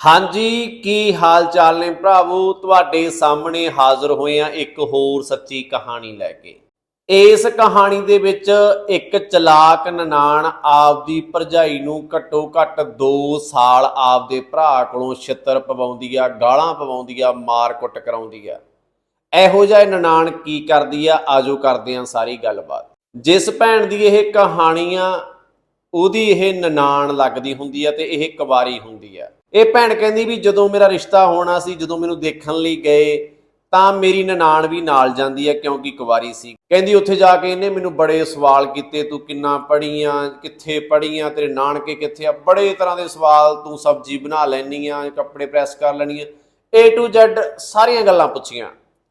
ਹਾਂਜੀ, ਕੀ ਹਾਲ ਚਾਲ ਨੇ ਭਰਾਵੋ? ਤੁਹਾਡੇ ਸਾਹਮਣੇ ਹਾਜ਼ਰ ਹੋਏ ਆ ਇੱਕ ਹੋਰ ਸੱਚੀ ਕਹਾਣੀ ਲੈ ਕੇ। ਇਸ ਕਹਾਣੀ ਦੇ ਵਿੱਚ ਇੱਕ ਚਲਾਕ ਨਨਾਣ ਆਪਦੀ ਭਰਜਾਈ ਨੂੰ ਘੱਟੋ ਘੱਟ 2 ਸਾਲ ਆਪਦੇ ਭਰਾ ਕੋਲੋਂ ਛਿੱਤਰ ਪਵਾਉਂਦੀ ਆ, ਗਾਲਾਂ ਪਵਾਉਂਦੀ ਆ, ਮਾਰ ਕੁੱਟ ਕਰਾਉਂਦੀ ਆ। ਇਹੋ ਜਿਹਾ ਨਨਾਣ ਕੀ ਕਰਦੀ ਆ? ਆਜੋ ਕਰਦੇ ਆ ਸਾਰੀ ਗੱਲਬਾਤ। ਜਿਸ ਭੈਣ ਦੀ ਇਹ ਕਹਾਣੀ ਆ ਉਹਦੀ ਇਹ ਨਨਾਣ ਲੱਗਦੀ ਹੁੰਦੀ ਆ ਤੇ ਇਹ ਕੁਵਾਰੀ ਹੁੰਦੀ ਆ। ਇਹ ਭੈਣ ਕਹਿੰਦੀ ਵੀ ਜਦੋਂ ਮੇਰਾ ਰਿਸ਼ਤਾ ਹੋਣਾ ਸੀ, ਜਦੋਂ ਮੈਨੂੰ ਦੇਖਣ ਲਈ ਗਏ, ਤਾਂ ਮੇਰੀ ਨਨਾਣ ਵੀ ਨਾਲ ਜਾਂਦੀ ਹੈ ਕਿਉਂਕਿ ਕੁਵਾਰੀ ਸੀ। ਕਹਿੰਦੀ ਉੱਥੇ ਜਾ ਕੇ ਇਹਨੇ ਮੈਨੂੰ ਬੜੇ ਸਵਾਲ ਕੀਤੇ, ਤੂੰ ਕਿੰਨਾ ਪੜੀਆਂ ਕਿੱਥੇ ਪੜੀਆਂ ਤੇਰੇ ਨਾਨਕੇ ਕਿੱਥੇ ਆ? ਬੜੇ ਤਰ੍ਹਾਂ ਦੇ ਸਵਾਲ ਤੂੰ ਸਬਜ਼ੀ ਬਣਾ ਲੈਣੀ ਆ, ਕੱਪੜੇ ਪ੍ਰੈਸ ਕਰ ਲੈਣੀ ਆ। A to Z ਸਾਰੀਆਂ ਗੱਲਾਂ ਪੁੱਛੀਆਂ।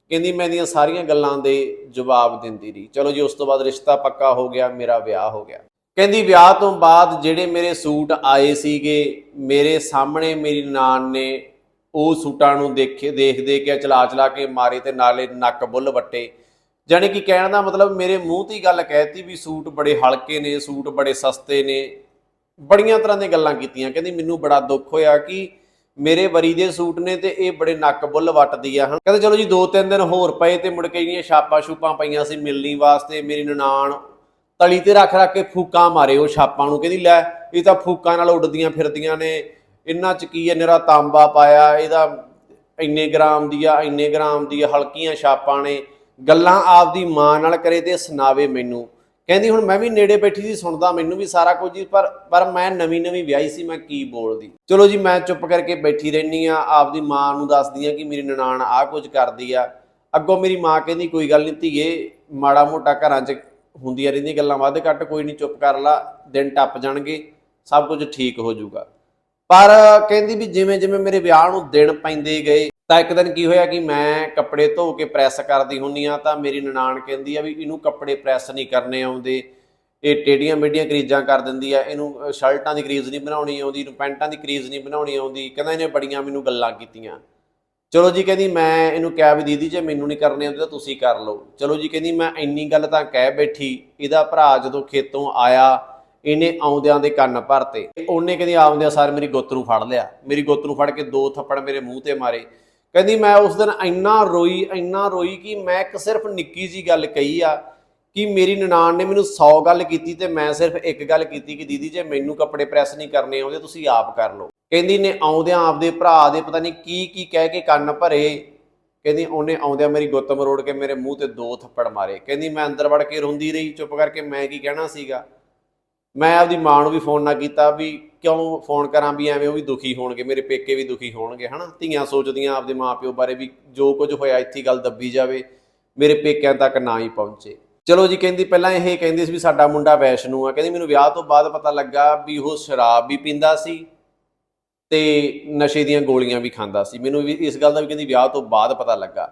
ਕਹਿੰਦੀ ਮੈਂ ਇਹਦੀਆਂ ਸਾਰੀਆਂ ਗੱਲਾਂ ਦੇ ਜਵਾਬ ਦਿੰਦੀ ਰਹੀ। ਚਲੋ ਜੀ, ਉਸ ਤੋਂ ਬਾਅਦ ਰਿਸ਼ਤਾ ਪੱਕਾ ਹੋ ਗਿਆ, ਮੇਰਾ ਵਿਆਹ ਹੋ ਗਿਆ। ਕਹਿੰਦੀ ਵਿਆਹ ਤੋਂ ਬਾਅਦ ਜਿਹੜੇ ਮੇਰੇ ਸੂਟ ਆਏ ਸੀਗੇ, ਮੇਰੇ ਸਾਹਮਣੇ ਮੇਰੀ ਨਾਨ ਨੇ ਉਹ ਸੂਟਾਂ ਨੂੰ ਦੇਖੇ, ਦੇਖਦੇ ਕਿ ਚਲਾ ਚਲਾ ਕੇ ਮਾਰੇ ਤੇ ਨਾਲੇ ਨੱਕ ਬੁੱਲ ਵੱਟੇ। ਜਾਣੀ ਕਿ ਕਹਿਣ ਦਾ ਮਤਲਬ ਮੇਰੇ ਮੂੰਹ ਤੇ ਹੀ ਗੱਲ ਕਹਿਤੀ ਵੀ ਸੂਟ ਬੜੇ ਹਲਕੇ ਨੇ, ਸੂਟ ਬੜੇ ਸਸਤੇ ਨੇ। ਬੜੀਆਂ ਤਰ੍ਹਾਂ ਦੀਆਂ ਗੱਲਾਂ ਕੀਤੀਆਂ। ਕਹਿੰਦੀ ਮੈਨੂੰ ਬੜਾ ਦੁੱਖ ਹੋਇਆ ਕਿ ਮੇਰੇ ਵਰੀ ਦੇ ਸੂਟ ਨੇ ਤੇ ਇਹ ਬੜੇ ਨੱਕ ਬੁੱਲ ਵੱਟਦੀ ਆ। ਹਨ ਕਹਿੰਦੇ ਚਲੋ ਜੀ, ਦੋ ਤਿੰਨ ਦਿਨ ਹੋਰ ਪਏ ਤੇ ਮੁੜ ਕੇ ਜਿਹੜੀਆਂ ਛਾਪਾਂ ਛੂਪਾਂ ਪਈਆਂ ਸੀ ਮਿਲਣੀ ਵਾਸਤੇ, ਮੇਰੀ ਨਨਾਣ ਤਲੀ ਤੇ ਰੱਖ ਰੱਖ ਕੇ ਫੂਕਾਂ ਮਾਰੇ ਉਹ ਛਾਪਾਂ ਨੂੰ, ਕਹਿੰਦੀ ਲੈ ਇਹ ਤਾਂ ਫੂਕਾਂ ਨਾਲ ਉੱਡਦੀਆਂ ਫਿਰਦੀਆਂ ਨੇ ਇਹਨਾਂ ਚ ਕੀ ਹੈ ਨਿਰਾ ਤਾਂਬਾ ਪਾਇਆ, ਇਹਦਾ ਇੰਨੇ ਗ੍ਰਾਮ ਦੀ ਆ, ਇੰਨੇ ਗ੍ਰਾਮ ਦੀ ਆ, ਹਲਕੀਆਂ ਛਾਪਾਂ ਨੇ, ਗੱਲਾਂ ਆਪਦੀ ਮਾਂ ਨਾਲ ਕਰੇ ਤੇ ਸੁਣਾਵੇ ਮੈਨੂੰ। ਕਹਿੰਦੀ ਹੁਣ ਮੈਂ ਵੀ ਨੇੜੇ ਬੈਠੀ ਸੀ, ਸੁਣਦਾ ਮੈਨੂੰ ਵੀ ਸਾਰਾ ਕੁਝ ਹੀ ਪਰ ਪਰ ਮੈਂ ਨਵੀਂ ਨਵੀਂ ਵਿਆਹੀ ਸੀ, ਮੈਂ ਕੀ ਬੋਲਦੀ। ਚਲੋ ਜੀ, ਮੈਂ ਚੁੱਪ ਕਰਕੇ ਬੈਠੀ ਰਹਿਨੀ ਆ, ਆਪਦੀ ਮਾਂ ਨੂੰ ਦੱਸਦੀ ਆ ਕਿ ਮੇਰੀ ਨਨਾਣ ਆਹ ਕੁਝ ਕਰਦੀ ਆ। ਅੱਗੋਂ ਮੇਰੀ ਮਾਂ ਕਹਿੰਦੀ, ਕੋਈ ਗੱਲ ਨਹੀਂ ਧੀਏ, ਮਾੜਾ ਮੋਟਾ ਘਰਾਂ 'ਚ ਹੁੰਦੀਆਂ ਰਹਿੰਦੀਆਂ, ਗੱਲਾਂ ਵੱਧ ਘੱਟ, ਕੋਈ ਨਹੀਂ ਚੁੱਪ ਕਰ ਲਾ, ਦਿਨ ਟੱਪ ਜਾਣਗੇ, ਸਭ ਕੁਝ ਠੀਕ ਹੋ ਜਾਊਗਾ। ਪਰ ਕਹਿੰਦੀ ਵੀ ਜਿਵੇਂ ਜਿਵੇਂ ਮੇਰੇ ਵਿਆਹ ਨੂੰ ਦਿਨ ਪੈਂਦੇ ਗਏ, ਤਾਂ ਇੱਕ ਦਿਨ ਕੀ ਹੋਇਆ ਕਿ ਮੈਂ ਕੱਪੜੇ ਧੋ ਕੇ ਪ੍ਰੈਸ ਕਰਦੀ ਹੁੰਨੀ ਆ ਤਾਂ ਮੇਰੀ ਨਨਾਣ ਕਹਿੰਦੀ ਆ ਵੀ ਇਹਨੂੰ ਕੱਪੜੇ ਪ੍ਰੈਸ ਨਹੀਂ ਕਰਨੇ ਆਉਂਦੇ। ਇਹ ਟੇਡੀਆਂ ਮੇਡੀਆਂ ਕਰੀਜ਼ਾਂ ਕਰ ਦਿੰਦੀ ਆ, ਇਹਨੂੰ ਸ਼ਰਟਾਂ ਦੀ ਕਰੀਜ਼ ਨਹੀਂ ਬਣਾਉਣੀ ਆਉਂਦੀ ਇਹਨੂੰ ਪੈਂਟਾਂ ਦੀ ਕਰੀਜ਼ ਨਹੀਂ ਬਣਾਉਣੀ ਆਉਂਦੀ, ਕਹਿੰਦਾ ਇਹਨੇ ਬੜੀਆਂ ਮੈਨੂੰ ਗੱਲਾਂ ਕੀਤੀਆਂ। ਚਲੋ ਜੀ ਕਹਿੰਦੀ ਮੈਂ ਇਹਨੂੰ ਕਿਹਾ ਵੀ ਦੀਦੀ ਜੇ ਮੈਨੂੰ ਨਹੀਂ ਕਰਨੇ ਆਉਂਦੇ ਤਾਂ ਤੁਸੀਂ ਕਰ ਲਓ। ਚਲੋ ਜੀ ਕਹਿੰਦੀ ਮੈਂ ਇੰਨੀ ਗੱਲ ਤਾਂ ਕਹਿ ਬੈਠੀ, ਇਹਦਾ ਭਰਾ ਜਦੋਂ ਖੇਤੋਂ ਆਇਆ, ਇਹਨੇ ਆਉਂਦਿਆਂ ਦੇ ਕੰਨ ਭਰਤੇ। ਉਹਨੇ ਕਹਿੰਦੀ ਆਉਂਦਿਆਂ ਸਾਰ ਮੇਰੀ ਗੁੱਤ ਨੂੰ ਫੜ ਲਿਆ। ਮੇਰੀ ਗੁੱਤ ਨੂੰ ਫੜ ਕੇ ਦੋ ਥੱਪੜ ਮੇਰੇ ਮੂੰਹ ਤੇ ਮਾਰੇ। ਕਹਿੰਦੀ ਮੈਂ ਉਸ ਦਿਨ ਇੰਨਾ ਰੋਈ ਇੰਨਾ ਰੋਈ ਕਿ ਮੈਂ ਇੱਕ ਸਿਰਫ ਨਿੱਕੀ ਜੀ ਗੱਲ ਕਹੀ ਆ ਕਿ ਮੇਰੀ ਨਨਾਣ ਨੇ ਮੈਨੂੰ 100 ਗੱਲ ਕੀਤੀ ਤੇ ਮੈਂ ਸਿਰਫ ਇੱਕ ਗੱਲ ਕੀਤੀ ਕਿ ਦੀਦੀ, ਜੇ ਮੈਨੂੰ ਕੱਪੜੇ ਪ੍ਰੈਸ ਨਹੀਂ ਕਰਨੇ ਆਉਂਦੇ, ਤੁਸੀਂ ਆਪ ਕਰ ਲਓ। ਕਹਿੰਦੀ, ਨੇ ਆਉਂਦਿਆਂ ਆਪਦੇ ਭਰਾ ਦੇ ਪਤਾ ਨਹੀਂ ਕੀ ਕੀ ਕਹਿ ਕੇ ਕੰਨ ਭਰੇ। ਕਹਿੰਦੀ, ਉਹਨੇ ਆਉਂਦਿਆਂ ਮੇਰੀ ਗੁੱਤ ਮਰੋੜ ਕੇ ਮੇਰੇ ਮੂੰਹ ਤੇ ਦੋ ਥੱਪੜ ਮਾਰੇ। ਕਹਿੰਦੀ, ਮੈਂ ਅੰਦਰ ਵੜ ਕੇ ਰੋਂਦੀ ਰਹੀ, ਚੁੱਪ ਕਰਕੇ ਮੈਂ ਕੀ ਕਹਿਣਾ ਸੀਗਾ? ਮੈਂ ਆਪਦੀ ਮਾਂ ਨੂੰ ਵੀ ਫੋਨ ਨਾ ਕੀਤਾ ਵੀ ਕਿਉਂ ਫੋਨ ਕਰਾਂ ਵੀ ਐਵੇਂ ਉਹ ਵੀ ਦੁਖੀ ਹੋਣਗੇ, ਮੇਰੇ ਪੇਕੇ ਵੀ ਦੁਖੀ ਹੋਣਗੇ, ਹਨਾ? ਧੀਆਂ ਸੋਚਦੀਆਂ ਆਪਦੇ ਮਾਪਿਓ ਬਾਰੇ ਵੀ ਜੋ ਕੁਝ ਹੋਇਆ, ਇੱਥੇ ਗੱਲ ਦੱਬੀ ਜਾਵੇ, ਮੇਰੇ ਪੇਕਿਆਂ ਤੱਕ ਨਾ ਹੀ ਪਹੁੰਚੇ। ਚਲੋ ਜੀ, ਕਹਿੰਦੀ ਪਹਿਲਾਂ ਇਹ ਕਹਿੰਦੀ ਸੀ ਵੀ ਸਾਡਾ ਮੁੰਡਾ ਵੈਸ਼ਨੂ ਆ। ਕਹਿੰਦੀ ਮੈਨੂੰ ਵਿਆਹ ਤੋਂ ਬਾਅਦ ਪਤਾ ਲੱਗਾ ਵੀ ਉਹ ਸ਼ਰਾਬ ਵੀ ਪੀਂਦਾ ਸੀ ਤੇ ਨਸ਼ੇ ਦੀਆਂ ਗੋਲੀਆਂ ਵੀ ਖਾਂਦਾ ਸੀ। ਮੈਨੂੰ ਵੀ ਇਸ ਗੱਲ ਦਾ ਵੀ ਕਹਿੰਦੀ ਵਿਆਹ ਤੋਂ ਬਾਅਦ ਪਤਾ ਲੱਗਾ।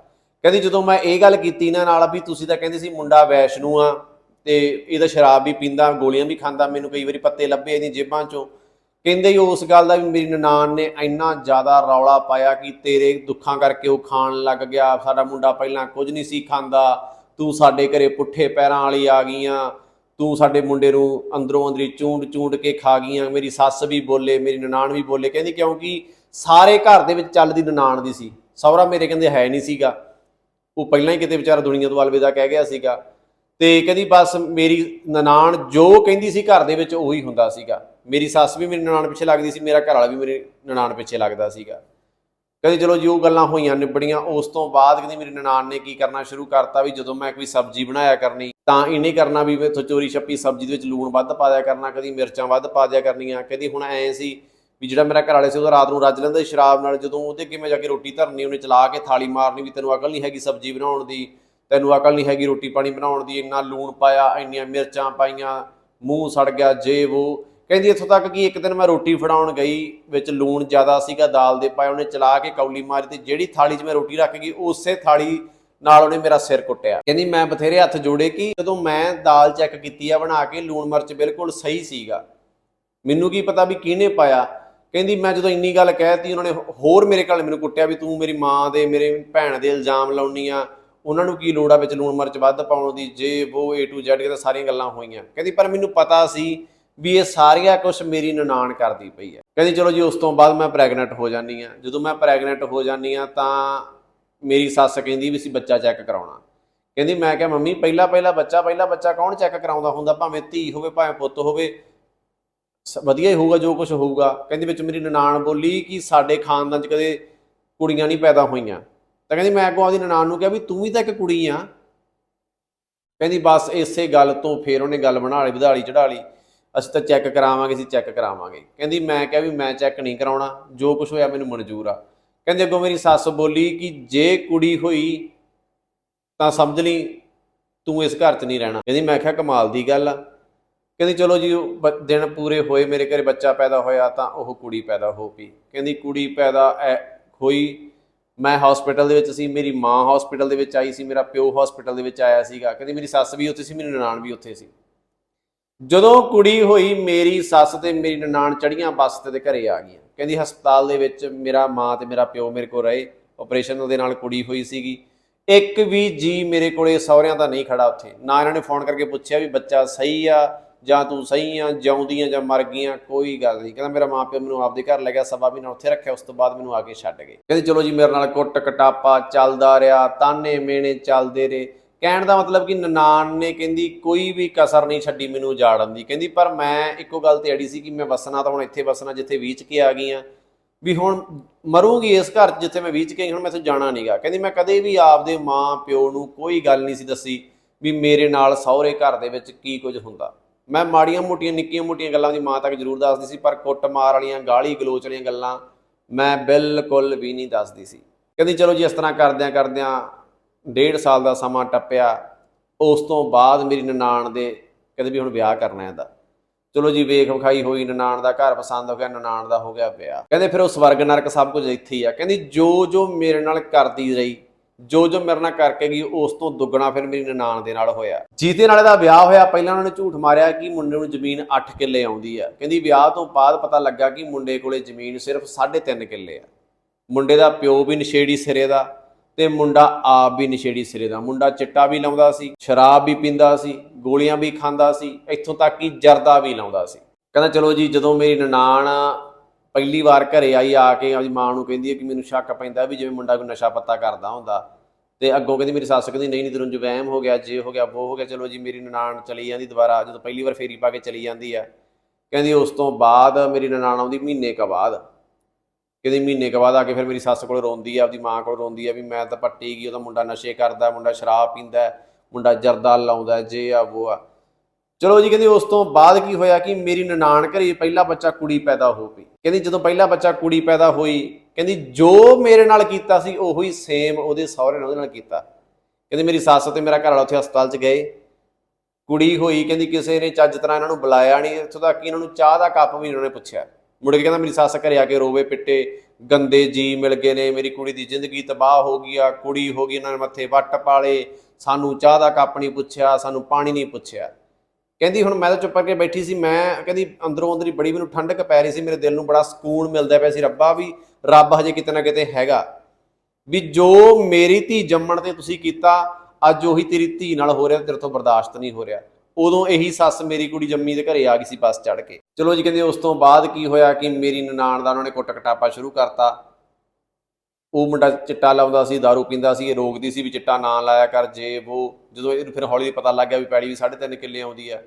ਕਹਿੰਦੀ ਜਦੋਂ ਮੈਂ ਇਹ ਗੱਲ ਕੀਤੀ ਇਹਨਾਂ ਨਾਲ ਵੀ ਤੁਸੀਂ ਤਾਂ ਕਹਿੰਦੇ ਸੀ ਮੁੰਡਾ ਵੈਸ਼ਨੂ ਆ ਤੇ ਇਹਦਾ ਸ਼ਰਾਬ ਵੀ ਪੀਂਦਾ, ਗੋਲੀਆਂ ਵੀ ਖਾਂਦਾ, ਮੈਨੂੰ ਕਈ ਵਾਰੀ ਪੱਤੇ ਲੱਭੇ ਇਹਦੀ ਜੇਬਾਂ ਚੋਂ। ਕਹਿੰਦੇ ਹੀ ਉਸ ਗੱਲ ਦਾ ਵੀ ਮੇਰੀ ਨਨਾਣ ਨੇ ਇੰਨਾ ਜ਼ਿਆਦਾ ਰੌਲਾ ਪਾਇਆ ਕਿ ਤੇਰੇ ਦੁੱਖਾਂ ਕਰਕੇ ਉਹ ਖਾਣ ਲੱਗ ਗਿਆ, ਸਾਡਾ ਮੁੰਡਾ ਪਹਿਲਾਂ ਕੁਝ ਨਹੀਂ ਸੀ ਖਾਂਦਾ। ਤੂੰ ਸਾਡੇ ਘਰੇ ਪੁੱਠੇ ਪੈਰਾਂ ਵਾਲੀ ਆ ਗਈਆਂ, ਤੂੰ ਸਾਡੇ ਮੁੰਡੇ ਨੂੰ ਅੰਦਰੋਂ ਅੰਦਰੀ ਚੂੰਡ ਚੂੰਡ ਕੇ ਖਾ ਗਈਆਂ, ਮੇਰੀ ਸੱਸ ਵੀ ਬੋਲੇ, ਮੇਰੀ ਨਨਾਣ ਵੀ ਬੋਲੇ, ਕਹਿੰਦੀ ਕਿਉਂਕਿ ਸਾਰੇ ਘਰ ਦੇ ਵਿੱਚ ਚੱਲਦੀ ਨਨਾਣ ਦੀ ਸੀ, ਸਹੁਰਾ ਮੇਰੇ ਕਹਿੰਦੇ ਹੈ ਨਹੀਂ ਸੀਗਾ, ਉਹ ਪਹਿਲਾਂ ਹੀ ਕਿਤੇ ਵਿਚਾਰਾ ਦੁਨੀਆ ਤੋਂ ਅਲਵਿਦਾ ਕਹਿ ਗਿਆ ਸੀਗਾ, ਤੇ ਕਹਿੰਦੀ ਬਸ ਮੇਰੀ ਨਨਾਣ ਜੋ ਕਹਿੰਦੀ ਸੀ ਘਰ ਦੇ ਵਿੱਚ ਉਹੀ ਹੁੰਦਾ ਸੀਗਾ, ਮੇਰੀ ਸੱਸ ਵੀ ਮੇਰੀ ਨਨਾਣ ਪਿੱਛੇ ਲੱਗਦੀ ਸੀ, ਮੇਰਾ ਘਰ ਵਾਲਾ ਵੀ ਮੇਰੀ ਨਨਾਣ ਪਿੱਛੇ ਲੱਗਦਾ ਸੀਗਾ। ਕਹਿੰਦੀ ਚਲੋ ਜੀ ਉਹ ਗੱਲਾਂ ਹੋਈਆਂ, ਨਿਬੜੀਆਂ, ਉਸ ਤੋਂ ਬਾਅਦ ਕਹਿੰਦੀ ਮੇਰੀ ਨਨਾਣ ਨੇ ਕੀ ਕਰਨਾ ਸ਼ੁਰੂ ਕਰਤਾ ਵੀ ਜਦੋਂ ਮੈਂ ਕੋਈ ਸਬਜ਼ੀ ਬਣਾਇਆ ਕਰਨੀ, ਤਾਂ ਇਹਨੇ ਕਰਨਾ ਵੀ ਮੈਥੋਂ ਚੋਰੀ ਛੱਪੀ ਸਬਜ਼ੀ ਦੇ ਵਿੱਚ ਲੂਣ ਵੱਧ ਪਾ ਦਿਆ ਕਰਨਾ, ਕਦੀ ਮਿਰਚਾਂ ਵੱਧ ਪਾ ਦਿਆ ਕਰਨੀਆਂ ਕਹਿੰਦੀ ਹੁਣ ਐ ਸੀ ਵੀ ਜਿਹੜਾ ਮੇਰਾ ਘਰ ਵਾਲੇ ਸੀ ਉਹ ਰਾਤ ਨੂੰ ਰੱਜ ਲੈਂਦਾ ਸ਼ਰਾਬ ਨਾਲ, ਜਦੋਂ ਉਹਦੇ ਅੱਗੇ ਮੈਂ ਜਾ ਕੇ ਰੋਟੀ ਧਰਨੀ, ਉਹਨੇ ਚਲਾ ਕੇ ਥਾਲੀ ਮਾਰਨੀ ਵੀ ਤੈਨੂੰ ਅਕਲ ਨਹੀਂ ਹੈਗੀ ਸਬਜ਼ੀ ਬਣਾਉਣ ਦੀ, ਤੈਨੂੰ ਅਕਲ ਨਹੀਂ ਹੈਗੀ ਰੋਟੀ ਪਾਣੀ ਬਣਾਉਣ ਦੀ, ਇੰਨਾ ਲੂਣ ਪਾਇਆ, ਇੰਨੀਆਂ ਮਿਰਚਾਂ ਪਾਈਆਂ, ਮੂੰਹ ਸੜ ਗਿਆ ਜੇ ਉਹ ਕਹਿੰਦੀ ਇੱਥੋਂ ਤੱਕ ਕਿ ਇੱਕ ਦਿਨ ਮੈਂ ਰੋਟੀ ਫੜਾਉਣ ਗਈ, ਵਿੱਚ ਲੂਣ ਜ਼ਿਆਦਾ ਸੀਗਾ, ਦਾਲ ਦੇ ਪਾਏ, ਉਹਨੇ ਚਲਾ ਕੇ ਕੌਲੀ ਮਾਰੀ ਤੇ ਜਿਹੜੀ ਥਾਲੀ 'ਚ ਮੈਂ ਰੋਟੀ ਰੱਖ ਗਈ, ਉਸੇ ਥਾਲੀ ਨਾਲ ਉਹਨੇ ਮੇਰਾ ਸਿਰ ਕੁੱਟਿਆ। ਕਹਿੰਦੀ ਮੈਂ ਬਥੇਰੇ ਹੱਥ ਜੋੜੇ ਕਿ ਜਦੋਂ ਮੈਂ ਦਾਲ ਚੈੱਕ ਕੀਤੀ ਆ ਬਣਾ ਕੇ, ਲੂਣ ਮਿਰਚ ਬਿਲਕੁਲ ਸਹੀ ਸੀਗਾ। ਮੈਨੂੰ ਕੀ ਪਤਾ ਵੀ ਕਿਹਨੇ ਪਾਇਆ? ਕਹਿੰਦੀ ਮੈਂ ਜਦੋਂ ਇੰਨੀ ਗੱਲ ਕਹਿਤੀ, ਉਹਨਾਂ ਨੇ ਹੋਰ ਮੇਰੇ ਘਰ ਮੈਨੂੰ ਕੁੱਟਿਆ ਵੀ ਤੂੰ ਮੇਰੀ ਮਾਂ ਦੇ, ਮੇਰੇ ਭੈਣ ਦੇ ਇਲਜ਼ਾਮ ਲਾਉਣੀ ਆ। ਉਹਨਾਂ ਨੂੰ ਕੀ ਲੋੜ ਆ ਵਿੱਚ ਲੂਣ ਮਿਰਚ ਵੱਧ ਪਾਉਣ ਦੀ? ਜੇ ਉਹ A to Z ਕਹਿੰਦਾ ਸਾਰੀਆਂ ਗੱਲਾਂ ਹੋਈਆਂ। ਕਹਿੰਦੀ ਪਰ ਮੈਨੂੰ ਪਤਾ ਸੀ ਵੀ ਇਹ ਸਾਰੀਆਂ ਕੁਝ ਮੇਰੀ ਨਨਾਣ ਕਰਦੀ ਪਈ ਹੈ। ਕਹਿੰਦੀ, ਚਲੋ ਜੀ, ਉਸ ਤੋਂ ਬਾਅਦ ਮੈਂ ਪ੍ਰੈਗਨੈਂਟ ਹੋ ਜਾਂਦੀ ਆ ਜਦੋਂ ਮੈਂ ਪ੍ਰੈਗਨੈਂਟ ਹੋ ਜਾਂਦੀ ਆ ਤਾਂ ਮੇਰੀ ਸੱਸ ਕਹਿੰਦੀ ਵੀ ਅਸੀਂ ਬੱਚਾ ਚੈੱਕ ਕਰਾਉਣਾ। ਕਹਿੰਦੀ, ਮੈਂ ਕਿਹਾ, ਮੰਮੀ, ਪਹਿਲਾ ਪਹਿਲਾ ਬੱਚਾ ਪਹਿਲਾ ਬੱਚਾ ਕੌਣ ਚੈੱਕ ਕਰਾਉਂਦਾ ਹੁੰਦਾ? ਭਾਵੇਂ ਧੀ ਹੋਵੇ, ਭਾਵੇਂ ਪੁੱਤ ਹੋਵੇ। ਸ- ਵਧੀਆ ਹੀ ਹੋਊਗਾ, ਜੋ ਕੁਝ ਹੋਊਗਾ। ਕਹਿੰਦੀ, ਵਿੱਚ ਮੇਰੀ ਨਨਾਣ ਬੋਲੀ ਕਿ ਸਾਡੇ ਖਾਨਦਾਨ 'ਚ ਕਦੇ ਕੁੜੀਆਂ ਨਹੀਂ ਪੈਦਾ ਹੋਈਆਂ। ਤਾਂ ਕਹਿੰਦੀ, ਮੈਂ ਅੱਗੋਂ ਆਪਦੀ ਨਨਾਣ ਨੂੰ ਕਿਹਾ ਵੀ, ਤੂੰ ਵੀ ਤਾਂ ਇੱਕ ਕੁੜੀ ਆ। ਕਹਿੰਦੀ, ਬਸ ਇਸੇ ਗੱਲ ਤੋਂ ਫੇਰ ਉਹਨੇ ਗੱਲ ਬਣਾ ਲਈ, ਵਧਾਲੀ ਚੜਾ ਲਈ। ਅਸੀਂ ਤਾਂ ਚੈੱਕ ਕਰਾਵਾਂਗੇ, ਅਸੀਂ ਚੈੱਕ ਕਰਾਵਾਂਗੇ। ਕਹਿੰਦੀ, ਮੈਂ ਕਿਹਾ ਵੀ ਮੈਂ ਚੈੱਕ ਨਹੀਂ ਕਰਾਉਣਾ, ਜੋ ਕੁਝ ਹੋਇਆ ਮੈਨੂੰ ਮਨਜ਼ੂਰ ਆ। ਕਹਿੰਦੇ, ਅੱਗੋਂ ਮੇਰੀ ਸੱਸ ਬੋਲੀ ਕਿ ਜੇ ਕੁੜੀ ਹੋਈ ਤਾਂ ਸਮਝ ਲਈ, ਤੂੰ ਇਸ ਘਰ 'ਚ ਨਹੀਂ ਰਹਿਣਾ। ਕਹਿੰਦੀ, ਮੈਂ ਕਿਹਾ ਕਮਾਲ ਦੀ ਗੱਲ ਆ। ਕਹਿੰਦੀ, ਚਲੋ ਜੀ, ਉਹ ਬ- ਦਿਨ ਪੂਰੇ ਹੋਏ, ਮੇਰੇ ਘਰੇ ਬੱਚਾ ਪੈਦਾ ਹੋਇਆ ਤਾਂ ਉਹ ਕੁੜੀ ਪੈਦਾ ਹੋ ਪਈ। ਕਹਿੰਦੀ, ਕੁੜੀ ਪੈਦਾ ਐ- ਹੋਈ, ਮੈਂ ਹਸਪੀਟਲ ਦੇ ਵਿੱਚ ਸੀ, ਮੇਰੀ ਮਾਂ ਹਸਪੀਟਲ ਦੇ ਵਿੱਚ ਆਈ ਸੀ, ਮੇਰਾ ਪਿਓ ਹਸਪੀਟਲ ਦੇ ਵਿੱਚ ਆਇਆ ਸੀਗਾ। ਕਹਿੰਦੀ, ਮੇਰੀ ਸੱਸ ਵੀ ਉੱਥੇ ਸੀ, ਮੇਰੀ ਨਨਾਣ ਵੀ ਉੱਥੇ ਸੀ। ਜਦੋਂ ਕੁੜੀ ਹੋਈ, ਮੇਰੀ ਸੱਸ ਤੇ ਮੇਰੀ ਨਨਾਣ ਚੜੀਆਂ ਬੱਸ ਤੇ ਘਰੇ ਆ ਗਈਆਂ। ਕਹਿੰਦੀ, ਹਸਪਤਾਲ ਦੇ ਵਿੱਚ ਮੇਰਾ ਮਾਂ ਤੇ ਮੇਰਾ ਪਿਓ ਮੇਰੇ ਕੋਲ ਰਹੇ। ਆਪਰੇਸ਼ਨ ਦੇ ਨਾਲ ਕੁੜੀ ਹੋਈ ਸੀਗੀ। ਇੱਕ ਵੀ ਜੀ ਮੇਰੇ ਕੋਲੇ ਸਹੁਰਿਆਂ ਦਾ ਨਹੀਂ ਖੜਾ ਉੱਥੇ। ਨਾ ਇਹਨਾਂ ਨੇ ਫੋਨ ਕਰਕੇ ਪੁੱਛਿਆ ਵੀ ਬੱਚਾ ਸਹੀ ਆ ਜਾਂ ਤੂੰ ਸਹੀ ਆ, ਜਿਉਂਦੀਆਂ ਜਾਂ ਮਰ ਗਈਆਂ, ਕੋਈ ਗੱਲ ਨਹੀਂ। ਕਹਿੰਦਾ, ਮੇਰਾ ਮਾਂ ਪਿਓ ਮੈਨੂੰ ਆਪਦੇ ਘਰ ਲੈ ਗਿਆ, ਸਵਾ ਮਹੀਨਾ ਉੱਥੇ ਰੱਖਿਆ, ਉਸ ਤੋਂ ਬਾਅਦ ਮੈਨੂੰ ਆ ਕੇ ਛੱਡ ਗਏ। ਕਹਿੰਦੇ, ਚਲੋ ਜੀ, ਮੇਰੇ ਨਾਲ ਕੁੱਟ ਕਟਾਪਾ ਚੱਲਦਾ ਰਿਹਾ ਤਾਨੇ ਮੇਣੇ ਚੱਲਦੇ ਰਹੇ। ਕਹਿਣ ਦਾ ਮਤਲਬ ਕਿ ਨਨਾਣ ਨੇ ਕਹਿੰਦੀ ਕੋਈ ਵੀ ਕਸਰ ਨਹੀਂ ਛੱਡੀ ਮੈਨੂੰ ਉਜਾੜਨ ਦੀ। ਕਹਿੰਦੀ ਪਰ ਮੈਂ ਇੱਕੋ ਗੱਲ ਤੇ ਅੜੀ ਸੀ ਕਿ ਮੈਂ ਵਸਣਾ ਤਾਂ ਹੁਣ ਇੱਥੇ ਵਸਣਾ ਜਿੱਥੇ ਵੀਚ ਕੇ ਆ ਗਈ ਆ ਵੀ ਹੁਣ ਮਰੂੰਗੀ ਇਸ ਘਰ 'ਚ ਜਿੱਥੇ ਮੈਂ ਵੀਚ ਕੇ ਆਈ, ਹੁਣ ਮੈਂ ਇੱਥੋਂ ਜਾਣਾ ਨਹੀਂਗਾ ਕਹਿੰਦੀ ਮੈਂ ਕਦੇ ਵੀ ਆਪਦੇ ਮਾਂ ਪਿਓ ਨੂੰ ਕੋਈ ਗੱਲ ਨਹੀਂ ਸੀ ਦੱਸੀ ਵੀ ਮੇਰੇ ਨਾਲ ਸਹੁਰੇ ਘਰ ਦੇ ਵਿੱਚ ਕੀ ਕੁਝ ਹੁੰਦਾ। ਮੈਂ ਮਾੜੀਆਂ ਮੋਟੀਆਂ ਨਿੱਕੀਆਂ ਮੋਟੀਆਂ ਗੱਲਾਂ ਦੀ ਮਾਂ ਤੱਕ ਜ਼ਰੂਰ ਦੱਸਦੀ ਸੀ ਪਰ ਕੁੱਟਮਾਰ ਵਾਲੀਆਂ ਗਾਲੀ ਗਲੋਚ ਵਾਲੀਆਂ ਗੱਲਾਂ ਮੈਂ ਬਿਲਕੁਲ ਵੀ ਨਹੀਂ ਦੱਸਦੀ ਸੀ। ਕਹਿੰਦੀ ਚਲੋ ਜੀ ਇਸ ਤਰ੍ਹਾਂ ਕਰਦਿਆਂ ਕਰਦਿਆਂ ਡੇਢ ਸਾਲ ਦਾ ਸਮਾਂ ਟੱਪਿਆ, ਉਸ ਤੋਂ ਬਾਅਦ ਮੇਰੀ ਨਨਾਣ ਦੇ ਕਹਿੰਦੇ ਵੀ ਹੁਣ ਵਿਆਹ ਕਰਨਾ ਇਹਦਾ। ਚਲੋ ਜੀ, ਵੇਖ ਵਿਖਾਈ ਹੋਈ ਨਨਾਣ ਦਾ ਘਰ ਪਸੰਦ ਹੋ ਗਿਆ, ਨਨਾਣ ਦਾ ਹੋ ਗਿਆ ਵਿਆਹ। ਕਹਿੰਦੇ ਫਿਰ ਉਹ ਸਵਰਗ ਨਰਕ ਸਭ ਕੁਝ ਇੱਥੇ ਹੀ ਆ। ਕਹਿੰਦੀ ਜੋ ਜੋ ਮੇਰੇ ਨਾਲ ਕਰਦੀ ਰਹੀ, ਜੋ ਜੋ ਮੇਰੇ ਨਾਲ ਕਰਕੇ ਗਈ, ਉਸ ਤੋਂ ਦੁੱਗਣਾ ਫਿਰ ਮੇਰੀ ਨਨਾਣ ਦੇ ਨਾਲ ਹੋਇਆ। ਜੀਤੇ ਨਾਲ ਇਹਦਾ ਵਿਆਹ ਹੋਇਆ, ਪਹਿਲਾਂ ਉਹਨਾਂ ਨੇ ਝੂਠ ਮਾਰਿਆ ਕਿ ਮੁੰਡੇ ਨੂੰ ਜ਼ਮੀਨ 8 ਕਿੱਲੇ ਆਉਂਦੀ ਆ। ਕਹਿੰਦੀ ਵਿਆਹ ਤੋਂ ਬਾਅਦ ਪਤਾ ਲੱਗਾ ਕਿ ਮੁੰਡੇ ਕੋਲੇ ਜ਼ਮੀਨ ਸਿਰਫ 3.5 ਕਿੱਲੇ ਆ। ਮੁੰਡੇ ਦਾ ਪਿਓ ਵੀ ਨਸ਼ੇੜੀ ਸਿਰੇ ਦਾ ਤੇ ਮੁੰਡਾ ਆਪ ਵੀ ਨਸ਼ੇੜੀ ਸਿਰੇ ਦਾ। ਮੁੰਡਾ ਚਿੱਟਾ ਵੀ ਲਾਉਂਦਾ ਸੀ, ਸ਼ਰਾਬ ਵੀ ਪੀਂਦਾ ਸੀ, ਗੋਲੀਆਂ ਵੀ ਖਾਂਦਾ ਸੀ, ਇੱਥੋਂ ਤੱਕ ਕਿ ਜਰਦਾ ਵੀ ਲਾਉਂਦਾ ਸੀ। ਕਹਿੰਦਾ, ਚਲੋ ਜੀ, ਜਦੋਂ ਮੇਰੀ ਨਨਾਣ ਪਹਿਲੀ ਵਾਰ ਘਰੇ ਆਈ, ਆ ਕੇ ਆਪਦੀ ਮਾਂ ਨੂੰ ਕਹਿੰਦੀ ਹੈ ਕਿ ਮੈਨੂੰ ਸ਼ੱਕ ਪੈਂਦਾ ਵੀ ਜਿਵੇਂ ਮੁੰਡਾ ਕੋਈ ਨਸ਼ਾ ਪੱਤਾ ਕਰਦਾ ਹੁੰਦਾ। ਤੇ ਅੱਗੋਂ ਕਹਿੰਦੀ, ਮੇਰੀ ਸੱਸ ਕਹਿੰਦੀ, ਨਹੀਂ ਨਹੀਂ ਤੈਨੂੰ ਜੋ ਵਹਿਮ ਹੋ ਗਿਆ, ਜੇ ਹੋ ਗਿਆ ਉਹ ਹੋ ਗਿਆ, ਚਲੋ ਜੀ, ਮੇਰੀ ਨਨਾਣ ਚਲੀ ਜਾਂਦੀ ਦੁਬਾਰਾ, ਜਦੋਂ ਪਹਿਲੀ ਵਾਰ ਫੇਰੀ ਪਾ ਕੇ ਚਲੀ ਜਾਂਦੀ ਆ ਕਹਿੰਦੀ, ਉਸ ਤੋਂ ਬਾਅਦ ਮੇਰੀ ਨਨਾਣ ਆਉਂਦੀ ਮਹੀਨੇ ਕ ਬਾਅਦ। ਕਹਿੰਦੀ ਮਹੀਨੇ ਕੁ ਬਾਅਦ ਆ ਕੇ ਫਿਰ ਮੇਰੀ ਸੱਸ ਕੋਲ ਰੋਂਦੀ ਆ, ਆਪਦੀ ਮਾਂ ਕੋਲ ਰੋਂਦੀ ਆ ਵੀ ਮੈਂ ਤਾਂ ਪੱਟੀ ਗਈ ਉਹਦਾ ਮੁੰਡਾ ਨਸ਼ੇ ਕਰਦਾ, ਮੁੰਡਾ ਸ਼ਰਾਬ ਪੀਂਦਾ, ਮੁੰਡਾ ਜਰਦਾ ਲਾਉਂਦਾ, ਜੇ ਆ ਉਹ ਆ। ਚਲੋ ਜੀ, ਕਹਿੰਦੀ ਉਸ ਤੋਂ ਬਾਅਦ ਕੀ ਹੋਇਆ ਕਿ ਮੇਰੀ ਨਨਾਣ ਘਰੇ ਪਹਿਲਾ ਬੱਚਾ ਕੁੜੀ ਪੈਦਾ ਹੋ ਪਈ। ਕਹਿੰਦੀ ਜਦੋਂ ਪਹਿਲਾ ਬੱਚਾ ਕੁੜੀ ਪੈਦਾ ਹੋਈ, ਕਹਿੰਦੀ ਜੋ ਮੇਰੇ ਨਾਲ ਕੀਤਾ ਸੀ, ਉਹੋ ਹੀ ਸੇਮ ਉਹਦੇ ਸਹੁਰੇ ਨਾਲ ਉਹਦੇ ਨਾਲ ਕੀਤਾ। ਕਹਿੰਦੀ ਮੇਰੀ ਸੱਸ ਤੇ ਮੇਰਾ ਘਰ ਵਾਲਾ ਉੱਥੇ ਹਸਪਤਾਲ 'ਚ ਗਏ। ਕੁੜੀ ਹੋਈ, ਕਹਿੰਦੀ ਕਿਸੇ ਨੇ ਚੱਜ ਤਰ੍ਹਾਂ ਇਹਨਾਂ ਨੂੰ ਬੁਲਾਇਆ ਨਹੀਂ ਇੱਥੋਂ ਤੱਕ ਕਿ ਇਹਨਾਂ ਨੂੰ ਚਾਹ ਦਾ ਕੱਪ ਵੀ ਇਹਨਾਂ ਨੇ ਪੁੱਛਿਆ। ਮੁੜ ਕੇ ਕਹਿੰਦਾ, ਮੇਰੀ ਸੱਸ ਘਰੇ ਆ ਕੇ ਰੋਵੇ ਪਿੱਟੇ, ਗੰਦੇ ਜੀ ਮਿਲ ਗਏ ਨੇ, ਮੇਰੀ ਕੁੜੀ ਦੀ ਜ਼ਿੰਦਗੀ ਤਬਾਹ ਹੋ ਗਈ ਆ, ਕੁੜੀ ਹੋ ਗਈ, ਇਹਨਾਂ ਨੇ ਮੱਥੇ ਵੱਟ ਪਾਲੇ, ਸਾਨੂੰ ਚਾਹ ਦਾ ਕੱਪ ਨਹੀਂ ਪੁੱਛਿਆ, ਸਾਨੂੰ ਪਾਣੀ ਨਹੀਂ ਪੁੱਛਿਆ। ਕਹਿੰਦੀ, ਹੁਣ ਮੈਂ ਤਾਂ ਚੁੱਪ ਕਰਕੇ ਬੈਠੀ ਸੀ, ਮੈਂ ਕਹਿੰਦੀ, ਅੰਦਰੋਂ ਅੰਦਰ ਹੀ ਬੜੀ ਮੈਨੂੰ ਠੰਡਕ ਪੈ ਰਹੀ ਸੀ, ਮੇਰੇ ਦਿਲ ਨੂੰ ਬੜਾ ਸਕੂਨ ਮਿਲਦਾ ਪਿਆ ਸੀ, ਰੱਬਾ ਵੀ, ਰੱਬ ਹਜੇ ਕਿਤੇ ਨਾ ਕਿਤੇ ਹੈਗਾ। ਵੀ ਜੋ ਮੇਰੀ ਧੀ ਜੰਮਣ ਤੇ ਤੁਸੀਂ ਕੀਤਾ, ਅੱਜ ਉਹੀ ਤੇਰੀ ਧੀ ਨਾਲ ਹੋ ਰਿਹਾ, ਤੇਰੇ ਤੋਂ ਬਰਦਾਸ਼ਤ ਨਹੀਂ ਹੋ ਰਿਹਾ। ਉਦੋਂ ਇਹੀ ਸੱਸ ਮੇਰੀ ਕੁੜੀ ਜੰਮੀ ਦੇ ਘਰੇ ਆ ਗਈ ਸੀ ਬੱਸ ਚੜ ਕੇ। ਚਲੋ ਜੀ, ਕਹਿੰਦੇ ਉਸ ਤੋਂ ਬਾਅਦ ਕੀ ਹੋਇਆ ਕਿ ਮੇਰੀ ਨਨਾਣ ਦਾ ਉਹਨਾਂ ਨੇ ਕੁੱਟ ਕਟਾਪਾ ਸ਼ੁਰੂ ਕਰਤਾ। ਉਹ ਮੁੰਡਾ ਚਿੱਟਾ ਲਾਉਂਦਾ ਸੀ दारू ਪੀਂਦਾ ਸੀ, ਇਹ ਰੋਕਦੀ ਸੀ ਵੀ ਚਿੱਟਾ ਨਾ ਲਾਇਆ ਕਰ, ਜੇ ਉਹ ਜਦੋਂ ਇਹਨੂੰ ਫਿਰ ਹੌਲੀ ਪਤਾ ਲੱਗ ਗਿਆ ਵੀ ਪੈੜੀ ਵੀ 3.5 ਕਿੱਲੇ ਆਉਂਦੀ ਆ।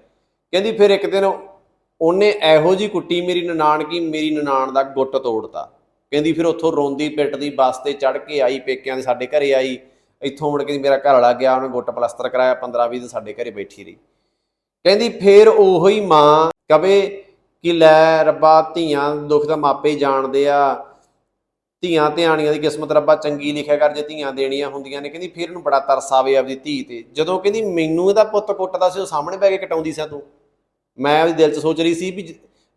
ਕਹਿੰਦੀ ਫਿਰ ਇੱਕ ਦਿਨ ਉਹਨੇ ਇਹੋ ਜੀ ਕੁੱਟੀ ਮੇਰੀ ਨਨਾਣ ਕੀ, ਮੇਰੀ ਨਨਾਣ ਦਾ ਗੁੱਟ ਤੋੜਤਾ। ਕਹਿੰਦੀ ਫਿਰ ਉੱਥੋਂ ਰੋਂਦੀ ਪਿੱਟਦੀ, ਬੱਸ ਤੇ ਚੜ ਕੇ ਆਈ, ਪੇਕਿਆਂ ਦੇ ਸਾਡੇ ਘਰੇ ਆਈ। ਇੱਥੋਂ ਮੁੜ ਕੇ ਮੇਰਾ ਘਰ ਵਾਲਾ ਗਿਆ, ਉਹਨੇ ਗੁੱਟ ਪਲਸਤਰ ਕਰਾਇਆ 15 20 ਦਿਨ ਸਾਡੇ ਘਰੇ ਬੈਠੀ ਰਹੀ। ਕਹਿੰਦੀ ਫੇਰ ਉਹੋ ਹੀ ਮਾਂ ਕਵੇ ਕਿ ਲੈ ਰੱਬਾ, ਧੀਆਂ ਦੁੱਖ ਤਾਂ ਮਾਪੇ ਜਾਣਦੇ ਆ। ਧੀਆਂ ਧਿਆਣੀਆਂ ਦੀ ਕਿਸਮਤ ਰੱਬਾ ਚੰਗੀ ਲਿਖਿਆ ਕਰ, ਜੇ ਧੀਆਂ ਦੇਣੀਆਂ ਹੁੰਦੀਆਂ ਨੇ। ਕਹਿੰਦੀ ਫਿਰ ਇਹਨੂੰ ਬੜਾ ਤਰਸ ਆਵੇ ਆਪਦੀ ਧੀ ਤੇ। ਜਦੋਂ ਕਹਿੰਦੀ ਮੈਨੂੰ ਇਹਦਾ ਪੁੱਤ ਕੁੱਟਦਾ ਸੀ, ਉਹ ਸਾਹਮਣੇ ਬੈ ਕੇ ਕਟਾਉਂਦੀ ਸੀ ਤੂੰ। ਮੈਂ ਉਹਦੇ ਦਿਲ 'ਚ ਸੋਚ ਰਹੀ ਸੀ ਵੀ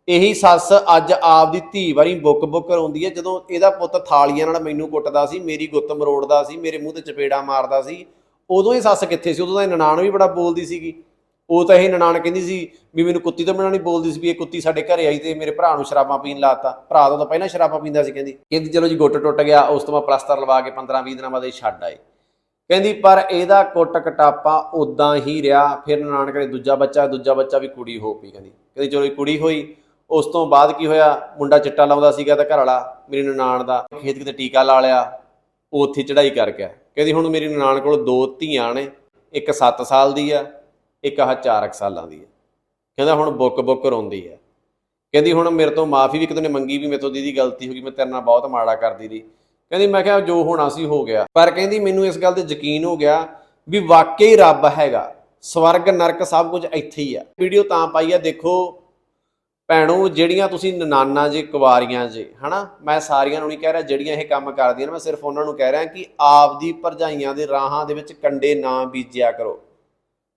ਇਹੀ ਸੱਸ ਅੱਜ ਆਪਦੀ ਧੀ ਵਾਰੀ ਬੁੱਕ ਬੁੱਕ ਰੋਂਦੀ ਹੈ ਜਦੋਂ ਇਹਦਾ ਪੁੱਤ ਥਾਲੀਆਂ ਨਾਲ ਮੈਨੂੰ ਕੁੱਟਦਾ ਸੀ, ਮੇਰੀ ਗੁੱਤ ਮਰੋੜਦਾ ਸੀ, ਮੇਰੇ ਮੂੰਹ ਤੇ ਚਪੇੜਾ ਮਾਰਦਾ ਸੀ, ਉਦੋਂ ਹੀ ਸੱਸ ਕਿੱਥੇ ਸੀ? ਉਦੋਂ ਤਾਂ ਇਹ ਨਨਾਣ ਵੀ ਬੜਾ ਬੋਲਦੀ ਸੀਗੀ। ਉਹ ਤਾਂ ਇਹ ਨਨਾਣ ਕਹਿੰਦੀ ਸੀ ਵੀ ਮੈਨੂੰ ਕੁੱਤੀ ਤੋਂ ਬਿਨਾਂ ਨਹੀਂ ਬੋਲਦੀ ਸੀ ਵੀ ਇਹ ਕੁੱਤੀ ਸਾਡੇ ਘਰੇ ਆਈ ਤੇ ਮੇਰੇ ਭਰਾ ਨੂੰ ਸ਼ਰਾਬਾਂ ਪੀਣ ਲਾਤਾ। ਭਰਾ ਤੋਂ ਤਾਂ ਪਹਿਲਾਂ ਸ਼ਰਾਬਾਂ ਪੀਂਦਾ ਸੀ ਕਹਿੰਦੀ। ਕਹਿੰਦੀ ਚਲੋ ਜੀ, ਗੁੱਟ ਟੁੱਟ ਗਿਆ, ਉਸ ਤੋਂ ਬਾਅਦ ਪਲਸਤਰ ਲਵਾ ਕੇ 15 20 ਦਿਨਾਂ ਬਾਅਦ ਇਹ ਛੱਡ ਆਏ। ਕਹਿੰਦੀ, ਪਰ ਇਹਦਾ ਕੁੱਟ ਕਟਾਪਾ ਉਦਾਂ ਹੀ ਰਿਹਾ, ਫਿਰ ਨਨਾਣ ਕਹਿੰਦੇ, ਦੂਜਾ ਬੱਚਾ ਦੂਜਾ ਬੱਚਾ ਵੀ ਕੁੜੀ ਹੋ ਪਈ ਕਹਿੰਦੀ। ਕਹਿੰਦੀ ਚਲੋ ਇਹ ਕੁੜੀ ਹੋਈ, ਉਸ ਤੋਂ ਬਾਅਦ ਕੀ ਹੋਇਆ? ਮੁੰਡਾ ਚਿੱਟਾ ਲਾਉਂਦਾ ਸੀਗਾ ਤਾਂ ਘਰ ਵਾਲਾ ਮੇਰੀ ਨਨਾਣ ਦਾ ਖੇਤ ਕਿਤੇ ਟੀਕਾ ਲਾ ਲਿਆ, ਉਹ ਉੱਥੇ ਚੜਾਈ ਕਰ ਗਿਆ ਕਹਿੰਦੀ ਹੁਣ ਮੇਰੀ ਨਨਾਣ ਕੋਲ ਦੋ ਧੀਆਂ ਨੇ, ਇੱਕ 7 ਸਾਲ ਦੀ ਆ ਇੱਕ ਆਹ 4 ਸਾਲਾਂ ਦੀ ਹੈ। ਕਹਿੰਦਾ ਹੁਣ ਬੁੱਕ ਬੁੱਕ ਰੋਂਦੀ ਹੈ। ਕਹਿੰਦੀ ਹੁਣ ਮੇਰੇ ਤੋਂ ਮਾਫੀ ਵੀ ਕਿਤੇ ਨੇ ਮੰਗੀ ਵੀ ਮੇਰੇ ਤੋਂ, ਦੀਦੀ ਗਲਤੀ ਹੋ ਗਈ, ਮੈਂ ਤੇਰੇ ਨਾਲ ਬਹੁਤ ਮਾੜਾ ਕਰਦੀ ਰਹੀ। ਕਹਿੰਦੀ ਮੈਂ ਕਿਹਾ ਜੋ ਹੋਣਾ ਸੀ ਹੋ ਗਿਆ। ਪਰ ਕਹਿੰਦੀ ਮੈਨੂੰ ਇਸ ਗੱਲ ਤੇ ਯਕੀਨ ਹੋ ਗਿਆ ਵੀ ਵਾਕਈ ਰੱਬ ਹੈਗਾ। ਸਵਰਗ, ਨਰਕ ਸਭ ਕੁਝ ਇੱਥੇ ਹੀ ਆ। ਵੀਡੀਓ ਤਾਂ ਪਾਈ ਆ, ਦੇਖੋ ਭੈਣੋ, ਜਿਹੜੀਆਂ ਤੁਸੀਂ ਨਨਾਨਾ ਜੇ, ਕੁਵਾਰੀਆਂ ਜੇ, ਹਨਾ? ਮੈਂ ਸਾਰੀਆਂ ਨੂੰ ਨਹੀਂ ਕਹਿ ਰਿਹਾ ਜਿਹੜੀਆਂ ਇਹ ਕੰਮ ਕਰਦੀਆਂ ਨੇ, ਮੈਂ ਸਿਰਫ ਉਹਨਾਂ ਨੂੰ ਕਹਿ ਰਿਹਾ ਕਿ ਆਪਦੀ ਭਰਜਾਈਆਂ ਦੇ ਰਾਹਾਂ ਦੇ ਵਿੱਚ ਕੰਡੇ ਨਾ ਬੀਜਿਆ ਕਰੋ।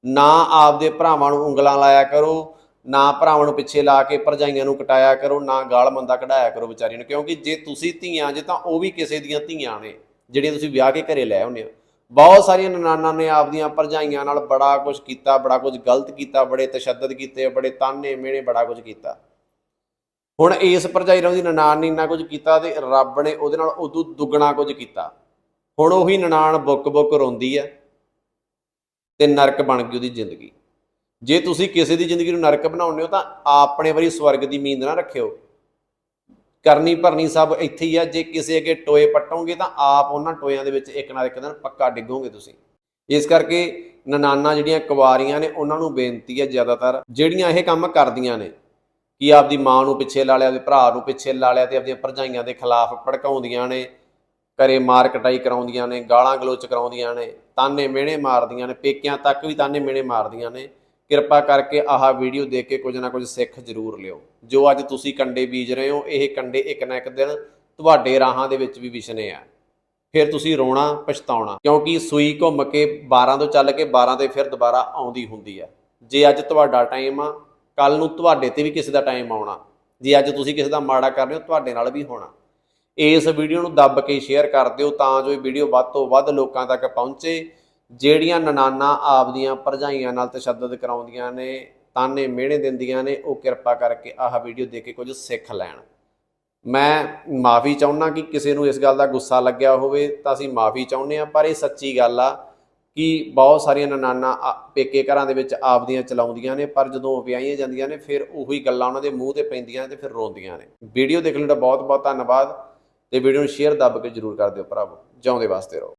ਨਾ ਆਪਦੇ ਭਰਾਵਾਂ ਨੂੰ ਉਂਗਲਾਂ ਲਾਇਆ ਕਰੋ, ਨਾ ਭਰਾਵਾਂ ਨੂੰ ਪਿੱਛੇ ਲਾ ਕੇ ਭਰਜਾਈਆਂ ਨੂੰ ਕਟਾਇਆ ਕਰੋ, ਨਾ ਗਾਲ ਮੰਦਾ ਕਢਾਇਆ ਕਰੋ ਵਿਚਾਰੀਆਂ ਨੂੰ, ਕਿਉਂਕਿ ਜੇ ਤੁਸੀਂ ਧੀਆਂ ਜੇ ਤਾਂ ਉਹ ਵੀ ਕਿਸੇ ਦੀਆਂ ਧੀਆਂ ਨੇ, ਜਿਹੜੀਆਂ ਤੁਸੀਂ ਵਿਆਹ ਕੇ ਘਰੇ ਲੈ ਆਉਂਦੇ ਹੋ। ਬਹੁਤ ਸਾਰੀਆਂ ਨਨਾਨਾ ਨੇ ਆਪਦੀਆਂ ਭਰਜਾਈਆਂ ਨਾਲ ਬੜਾ ਕੁਝ ਕੀਤਾ, ਬੜਾ ਕੁਝ ਗਲਤ ਕੀਤਾ, ਬੜੇ ਤਸ਼ੱਦਦ ਕੀਤੇ, ਬੜੇ ਤਾਨੇ ਮਿਹਣੇ ਬੜਾ ਕੁਝ ਕੀਤਾ। ਹੁਣ ਇਸ ਭਰਜਾਈ ਨਾਲ ਦੀ ਨਨਾਣ ਨੇ ਇੰਨਾ ਕੁਝ ਕੀਤਾ ਤੇ ਰੱਬ ਨੇ ਉਹਦੇ ਨਾਲ ਉਦੋਂ ਦੁੱਗਣਾ ਕੁਝ ਕੀਤਾ। ਹੁਣ ਉਹੀ ਨਨਾਣ ਬੁੱਕ ਬੁੱਕ ਰੋਂਦੀ ਆ ਤੇ ਨਰਕ ਬਣ ਗਈ ਉਹਦੀ ਜ਼ਿੰਦਗੀ। ਜੇ ਤੁਸੀਂ ਕਿਸੇ ਦੀ ਜ਼ਿੰਦਗੀ ਨੂੰ ਨਰਕ ਬਣਾਉਂਦੇ ਹੋ ਤਾਂ ਆਪਣੇ ਵਾਰੀ ਸਵਰਗ ਦੀ ਉਮੀਦ ਨਾ ਰੱਖਿਓ। ਕਰਨੀ ਭਰਨੀ ਸਭ ਇੱਥੇ ਹੀ ਆ। ਜੇ ਕਿਸੇ ਅੱਗੇ ਟੋਏ ਪੱਟੋਗੇ ਤਾਂ ਆਪ ਉਹਨਾਂ ਟੋਇਆਂ ਦੇ ਵਿੱਚ ਇੱਕ ਨਾ ਇੱਕ ਦਿਨ ਪੱਕਾ ਡਿੱਗੋਗੇ ਤੁਸੀਂ। ਇਸ ਕਰਕੇ ਨਨਾਨਾ ਜਿਹੜੀਆਂ ਕੁਵਾਰੀਆਂ ਨੇ, ਉਹਨਾਂ ਨੂੰ ਬੇਨਤੀ ਹੈ ਜ਼ਿਆਦਾਤਰ, ਜਿਹੜੀਆਂ ਇਹ ਕੰਮ ਕਰਦੀਆਂ ਨੇ, ਕਿ ਆਪਦੀ ਮਾਂ ਨੂੰ ਪਿੱਛੇ ਲਾ ਲਿਆ, ਆਪਦੇ ਭਰਾ ਨੂੰ ਪਿੱਛੇ ਲਾ ਲਿਆ ਤੇ ਆਪਦੀਆਂ ਭਰਜਾਈਆਂ ਦੇ ਖਿਲਾਫ ਭੜਕਾਉਂਦੀਆਂ ਨੇ ਘਰੇ ਮਾਰ ਕਟਾਈ ਕਰਾਉਂਦੀਆਂ ਨੇ, ਗਾਲਾਂ ਗਲੋਚ ਕਰਾਉਂਦੀਆਂ ਨੇ, ਤਾਨੇ ਮਿਹਣੇ ਮਾਰਦੀਆਂ ਨੇ, ਪੇਕਿਆਂ ਤੱਕ ਵੀ ਤਾਨੇ ਮਿਹਣੇ ਮਾਰਦੀਆਂ ਨੇ। ਕਿਰਪਾ ਕਰਕੇ ਆਹ ਵੀਡੀਓ ਦੇਖ ਕੇ ਕੁਝ ਨਾ ਕੁਝ ਸਿੱਖ ਜ਼ਰੂਰ ਲਿਓ। ਜੋ ਅੱਜ ਤੁਸੀਂ ਕੰਡੇ ਬੀਜ ਰਹੇ ਹੋ, ਇਹ ਕੰਡੇ ਇੱਕ ਨਾ ਇੱਕ ਦਿਨ ਤੁਹਾਡੇ ਰਾਹਾਂ ਦੇ ਵਿੱਚ ਵੀ ਵਿਛਣੇ ਆ। ਫਿਰ ਤੁਸੀਂ ਰੋਣਾ, ਪਛਤਾਉਣਾ, ਕਿਉਂਕਿ ਸੂਈ ਘੁੰਮ ਕੇ 12 ਤੋਂ ਚੱਲ ਕੇ 12 ਤੇ ਫਿਰ ਦੁਬਾਰਾ ਆਉਂਦੀ ਹੁੰਦੀ ਆ। ਜੇ ਅੱਜ ਤੁਹਾਡਾ ਟਾਈਮ ਆ ਕੱਲ ਨੂੰ ਤੁਹਾਡੇ ਤੇ ਵੀ ਕਿਸੇ ਦਾ ਟਾਈਮ ਆਉਣਾ। ਜੇ ਅੱਜ ਤੁਸੀਂ ਕਿਸੇ ਦਾ ਮਾੜਾ ਕਰ ਰਹੇ ਹੋ, ਤੁਹਾਡੇ ਨਾਲ ਵੀ ਹੋਣਾ। ਇਸ ਵੀਡੀਓ ਨੂੰ ਦੱਬ ਕੇ ਸ਼ੇਅਰ ਕਰ ਦਿਓ ਤਾਂ ਜੋ ਇਹ ਵੀਡੀਓ ਵੱਧ ਤੋਂ ਵੱਧ ਲੋਕਾਂ ਤੱਕ ਪਹੁੰਚੇ। ਜਿਹੜੀਆਂ ਨਨਾਨਾ ਆਪਦੀਆਂ ਭਰਜਾਈਆਂ ਨਾਲ ਤਸ਼ੱਦਦ ਕਰਾਉਂਦੀਆਂ ਨੇ, ਤਾਨੇ ਮਿਹਣੇ ਦਿੰਦੀਆਂ ਨੇ, ਉਹ ਕਿਰਪਾ ਕਰਕੇ ਆਹ ਵੀਡੀਓ ਦੇਖ ਕੇ ਕੁਝ ਸਿੱਖ ਲੈਣ। ਮੈਂ ਮਾਫੀ ਚਾਹੁੰਦਾ ਕਿ ਕਿਸੇ ਨੂੰ ਇਸ ਗੱਲ ਦਾ ਗੁੱਸਾ ਲੱਗਿਆ ਹੋਵੇ ਤਾਂ ਅਸੀਂ ਮਾਫੀ ਚਾਹੁੰਦੇ ਆ ਪਰ ਇਹ ਸੱਚੀ ਗੱਲ ਆ ਕਿ ਬਹੁਤ ਸਾਰੀਆਂ ਨਨਾਨਾ ਆ- ਪੇਕੇ ਘਰਾਂ ਦੇ ਵਿੱਚ ਆਪਦੀਆਂ ਚਲਾਉਂਦੀਆਂ ਨੇ, ਪਰ ਜਦੋਂ ਵਿਆਹੀਆਂ ਜਾਂਦੀਆਂ ਨੇ, ਫਿਰ ਉਹੀ ਗੱਲਾਂ ਉਹਨਾਂ ਦੇ ਮੂੰਹ ਤੇ ਪੈਂਦੀਆਂ ਨੇ ਤੇ ਫਿਰ ਰੋਂਦੀਆਂ ਨੇ। ਵੀਡੀਓ ਦੇਖਣ ਲਈ ਤਾਂ ਬਹੁਤ ਬਹੁਤ ਧੰਨਵਾਦ। ਤੇ ਵੀਡੀਓ ਨੂੰ ਸ਼ੇਅਰ ਦੱਬ ਕੇ ਜਰੂਰ ਕਰ ਦਿਓ ਭਰਾਵੋ। ਜਿਉਂਦੇ ਵਾਸਤੇ ਰਹੋ।